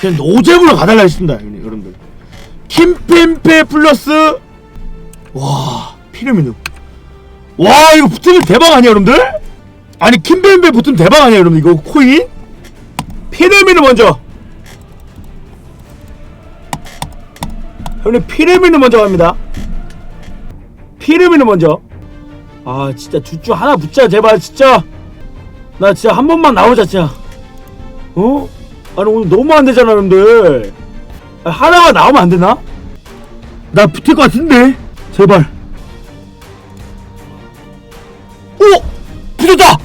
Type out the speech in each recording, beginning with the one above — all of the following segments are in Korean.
그냥 노잼으로 가달라 했습니다 여러분들. 킴펜페 플러스 와 피라미드 와 이거 붙으면 대박 아니야 여러분들? 아니 킴펜페 붙으면 대박 아니야 여러분들 이거 코인? 피라미드 먼저. 형님 피라미드 먼저 갑니다. 피라미드 먼저. 아 진짜 둘중 하나 붙자 제발 진짜. 나 진짜 한 번만 나오자 진짜. 어? 아니 오늘 너무 안 되잖아 아, 하나가 나오면 안 되나? 나 붙을 것 같은데 제발 오! 붙었다!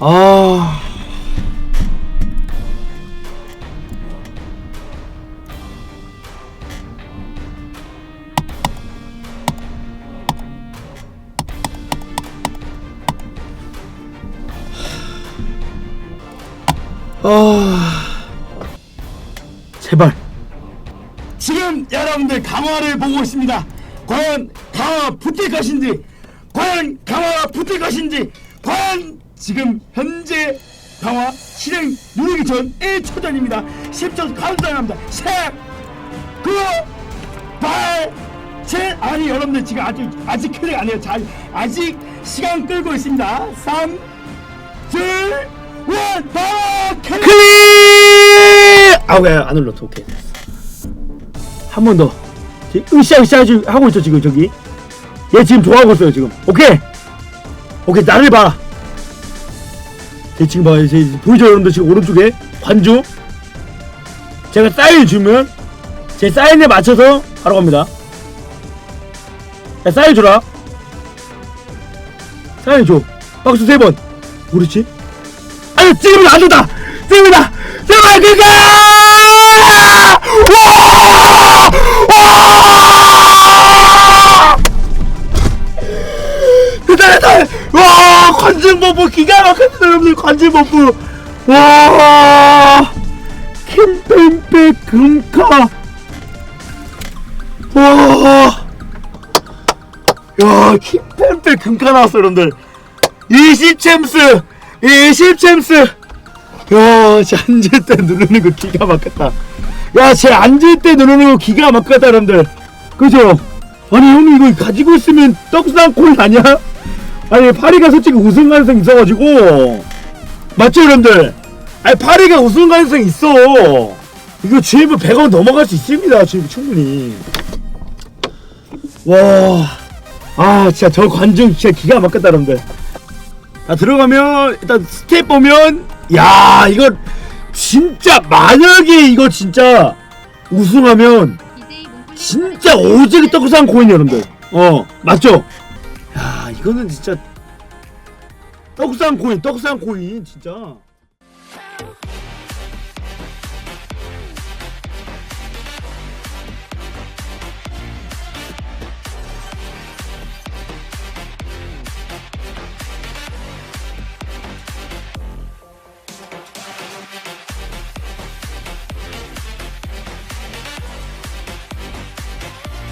아... 아... 제발 지금 여러분들 강화를 보고 있습니다. 과연 강화 붙을 것인지, 과연 강화가 붙을 것인지, 과연 지금 현재 강화 실행 누르기 전 1초 전입니다. 10초 카운트다운합니다. 10, 9, 8, 7. 아니 여러분들 지금 아직 아직 클릭 안 해요. 자, 아직 시간 끌고 있습니다. 3, 2, 1, 바로 클릭. 클릭! 아왜안 눌렀어? 오케이. 한 번 더. 으쌰 으쌰 지금 하고 있어 지금 저기. 얘 지금 좋아하고 있어요 지금. 오케이. 오케이 나를 봐. 쟤 지금 봐 쟤, 보이죠 여러분들? 지금 오른쪽에 관중 제가 사인 주면 제 사인에 맞춰서 바로 갑니다. 야 사인 줘라. 사인 줘. 박수 세번. 그렇지 아유 지금은 안 된다. 지금이다. 제발 그가 대단하다 와 관중 버프 기가 막혔어 여러분들. 관중 버프. 와! 킴펜페 금카. 와 야 킴펜페 금카 나왔어 여러분들. 20챔스 20챔스 야, 쟤 앉을 때 누르는 거 기가 막혔다. 야, 쟤 앉을 때 누르는 거 기가 막혔다, 여러분들. 그죠? 아니, 형님 이거 가지고 있으면 떡상 콜 아니야? 아니, 파리가 솔직히 우승 가능성 있어가지고. 맞죠, 여러분들? 아니, 파리가 우승 가능성 있어. 이거 GM 100원 넘어갈 수 있습니다, 지금 충분히. 와. 아, 진짜 저 관중 진짜 기가 막혔다, 여러분들. 자 들어가면 일단 스텝 보면 야 이거 진짜 만약에 이거 진짜 우승하면 진짜 오지게 떡상 코인 여러분들 어 맞죠? 야 이거는 진짜 떡상 코인 떡상 코인 진짜